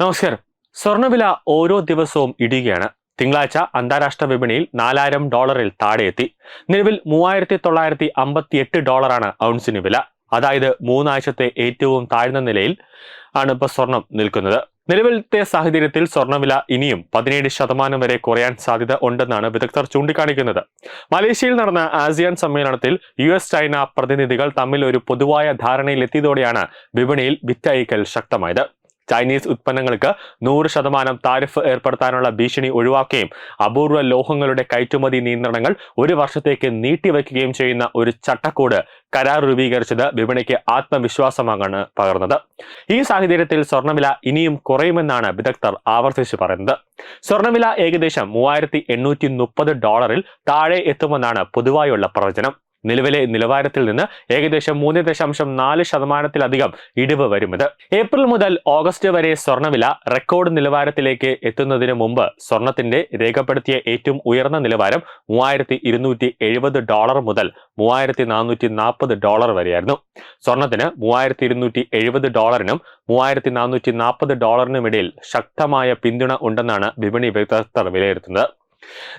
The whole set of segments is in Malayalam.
നമസ്കാരം. സ്വർണവില ഓരോ ദിവസവും ഇടിയുകയാണ്. തിങ്കളാഴ്ച അന്താരാഷ്ട്ര വിപണിയിൽ നാലായിരം ഡോളറിൽ താഴെയെത്തി. നിലവിൽ മൂവായിരത്തി തൊള്ളായിരത്തി അമ്പത്തി എട്ട് ഡോളറാണ് ഔൺസിന് വില. അതായത് മൂന്നാഴ്ചത്തെ ഏറ്റവും താഴ്ന്ന നിലയിൽ ആണ് ഇപ്പോൾ സ്വർണം നിൽക്കുന്നത്. നിലവിലത്തെ സാഹചര്യത്തിൽ സ്വർണവില ഇനിയും പതിനേഴ് ശതമാനം വരെ കുറയാൻ സാധ്യത ഉണ്ടെന്നാണ് വിദഗ്ധർ ചൂണ്ടിക്കാണിക്കുന്നത്. മലേഷ്യയിൽ നടന്ന ആസിയാൻ സമ്മേളനത്തിൽ യു എസ് ചൈന പ്രതിനിധികൾ തമ്മിൽ ഒരു പൊതുവായ ധാരണയിലെത്തിയതോടെയാണ് വിപണിയിൽ വിറ്റയക്കൽ ശക്തമായത്. ചൈനീസ് ഉത്പന്നങ്ങൾക്ക് നൂറ് ശതമാനം താരിഫ് ഏർപ്പെടുത്താനുള്ള ഭീഷണി ഒഴിവാക്കുകയും അപൂർവ ലോഹങ്ങളുടെ കയറ്റുമതി നിയന്ത്രണങ്ങൾ ഒരു വർഷത്തേക്ക് നീട്ടിവെക്കുകയും ചെയ്യുന്ന ഒരു ചട്ടക്കൂട് കരാർ രൂപീകരിച്ചത് വിപണിക്ക് ആത്മവിശ്വാസമാകാണ് പകർന്നത്. ഈ സാഹചര്യത്തിൽ സ്വർണവില ഇനിയും കുറയുമെന്നാണ് വിദഗ്ധർ ആവർത്തിച്ച് പറയുന്നത്. സ്വർണവില ഏകദേശം മൂവായിരത്തി ഡോളറിൽ താഴെ എത്തുമെന്നാണ് പൊതുവായുള്ള പ്രവചനം. നിലവിലെ നിലവാരത്തിൽ നിന്ന് ഏകദേശം മൂന്ന് ദശാംശം നാല് ശതമാനത്തിലധികം ഇടിവ് വരുന്നത്. ഏപ്രിൽ മുതൽ ഓഗസ്റ്റ് വരെ സ്വർണവില റെക്കോർഡ് നിലവാരത്തിലേക്ക് എത്തുന്നതിന് മുമ്പ് സ്വർണത്തിന്റെ രേഖപ്പെടുത്തിയ ഏറ്റവും ഉയർന്ന നിലവാരം മൂവായിരത്തി ഇരുന്നൂറ്റി എഴുപത് ഡോളർ മുതൽ മൂവായിരത്തി നാനൂറ്റി നാൽപ്പത് ഡോളർ വരെയായിരുന്നു. സ്വർണത്തിന് മൂവായിരത്തി ഇരുന്നൂറ്റി എഴുപത് ഡോളറിനും മൂവായിരത്തി നാനൂറ്റി നാൽപ്പത് ഡോളറിനുമിടയിൽ ശക്തമായ പിന്തുണ ഉണ്ടെന്നാണ് വിപണി വിദഗ്ധർ വിലയിരുത്തുന്നത്.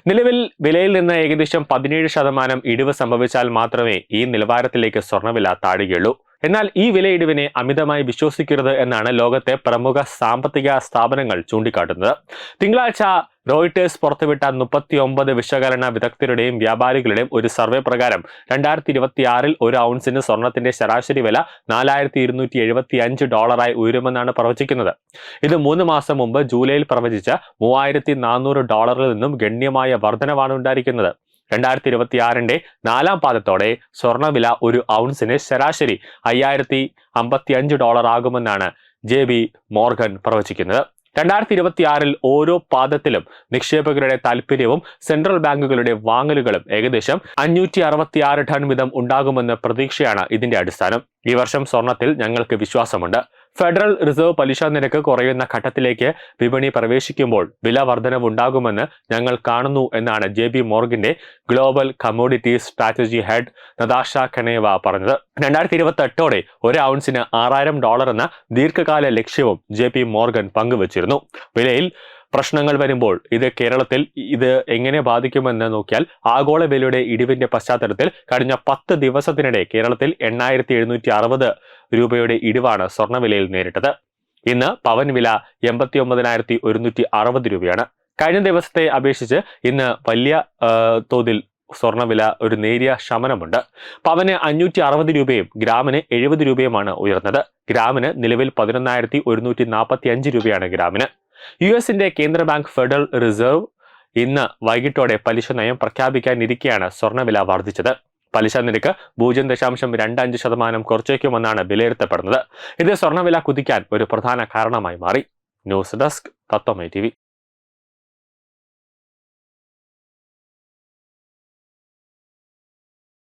നിലവിൽ വിലയിൽ നിന്ന് ഏകദേശം പതിനേഴ് ശതമാനം ഇടിവ് സംഭവിച്ചാൽ മാത്രമേ ഈ നിലവാരത്തിലേക്ക് സ്വർണവില താഴുകയുള്ളൂ. എന്നാൽ ഈ വിലയിടിവിനെ അമിതമായി വിശ്വസിക്കരുത് എന്നാണ് ലോകത്തെ പ്രമുഖ സാമ്പത്തിക സ്ഥാപനങ്ങൾ ചൂണ്ടിക്കാട്ടുന്നത്. തിങ്കളാഴ്ച റോയിട്ടേഴ്സ് പുറത്തുവിട്ട മുപ്പത്തി ഒമ്പത് വിശകലന വിദഗ്ധരുടെയും വ്യാപാരികളുടെയും ഒരു സർവേ പ്രകാരം രണ്ടായിരത്തി ഇരുപത്തിയാറിൽ ഒരു ഔൺസിന് സ്വർണത്തിന്റെ ശരാശരി വില നാലായിരത്തി ഇരുന്നൂറ്റി എഴുപത്തി ഡോളറായി ഉയരുമെന്നാണ് പ്രവചിക്കുന്നത്. ഇത് മൂന്ന് മാസം മുമ്പ് ജൂലൈയിൽ പ്രവചിച്ച മൂവായിരത്തി നാനൂറ് ഡോളറിൽ നിന്നും ഗണ്യമായ വർധനവാണ് ഉണ്ടായിരിക്കുന്നത്. രണ്ടായിരത്തി ഇരുപത്തിയാറിന്റെ നാലാം പാദത്തോടെ സ്വർണവില ഒരു ഔൺസിന് ശരാശരി അയ്യായിരത്തി അമ്പത്തി അഞ്ച് ഡോളർ ആകുമെന്നാണ് ജെ ബി മോർഗൻ പ്രവചിക്കുന്നത്. രണ്ടായിരത്തി ഇരുപത്തി ആറിൽ ഓരോ പാദത്തിലും നിക്ഷേപകരുടെ താൽപ്പര്യവും സെൻട്രൽ ബാങ്കുകളുടെ വാങ്ങലുകളും ഏകദേശം അഞ്ഞൂറ്റി ടൺ വീതം ഉണ്ടാകുമെന്ന പ്രതീക്ഷയാണ് ഇതിന്റെ അടിസ്ഥാനം. ഈ വർഷം സ്വർണത്തിൽ ഞങ്ങൾക്ക് വിശ്വാസമുണ്ട്. ഫെഡറൽ റിസർവ് പലിശ നിരക്ക് കുറയുന്ന ഘട്ടത്തിലേക്ക് വിപണി പ്രവേശിക്കുമ്പോൾ വില വർധനവുണ്ടാകുമെന്ന് ഞങ്ങൾ കാണുന്നു എന്നാണ് J P മോർഗിന്റെ global commodities strategy head Natasha Kaneva പറഞ്ഞത്. രണ്ടായിരത്തി ഇരുപത്തി എട്ടോടെ ഒരു ഔൺസിന് ആറായിരം ഡോളർ എന്ന ദീർഘകാല ലക്ഷ്യവും ജെ പി മോർഗൻ പങ്കുവച്ചിരുന്നു. വിലയിൽ പ്രശ്നങ്ങൾ വരുമ്പോൾ ഇത് കേരളത്തിൽ ഇത് എങ്ങനെ ബാധിക്കുമെന്ന് നോക്കിയാൽ ആഗോള വിലയുടെ ഇടിവിന്റെ പശ്ചാത്തലത്തിൽ കഴിഞ്ഞ പത്ത് ദിവസത്തിനിടെ കേരളത്തിൽ എണ്ണായിരത്തി എഴുന്നൂറ്റി അറുപത് രൂപയുടെ ഇടിവാണ് സ്വർണവിലയിൽ നേരിട്ടത്. ഇന്ന് പവൻ വില എൺപത്തി ഒമ്പതിനായിരത്തി ഒരുന്നൂറ്റി അറുപത് രൂപയാണ്. കഴിഞ്ഞ ദിവസത്തെ അപേക്ഷിച്ച് ഇന്ന് വലിയ തോതിൽ സ്വർണവില ഒരു നേരിയ ശമനമുണ്ട്. പവന് അഞ്ഞൂറ്റി അറുപത് രൂപയും ഗ്രാമിന് എഴുപത് രൂപയുമാണ് ഉയർന്നത്. ഗ്രാമിന് നിലവിൽ പതിനൊന്നായിരത്തി ഒരുന്നൂറ്റി നാൽപ്പത്തി അഞ്ച് രൂപയാണ് ഗ്രാമിന്. യു എസിന്റെ കേന്ദ്ര ബാങ്ക് ഫെഡറൽ റിസർവ് ഇന്ന് വൈകിട്ടോടെ പലിശ നയം പ്രഖ്യാപിക്കാനിരിക്കെയാണ് സ്വർണവില വർദ്ധിച്ചത്. പലിശ നിരക്ക് പൂജ്യം ദശാംശം രണ്ട് അഞ്ച് ശതമാനം കുറച്ചേക്കുമെന്നാണ് വിലയിരുത്തപ്പെടുന്നത്. ഇത് സ്വർണവില കുതിക്കാൻ ഒരു പ്രധാന കാരണമായി മാറി. ന്യൂസ് ഡെസ്ക് തത്വമൈ ടി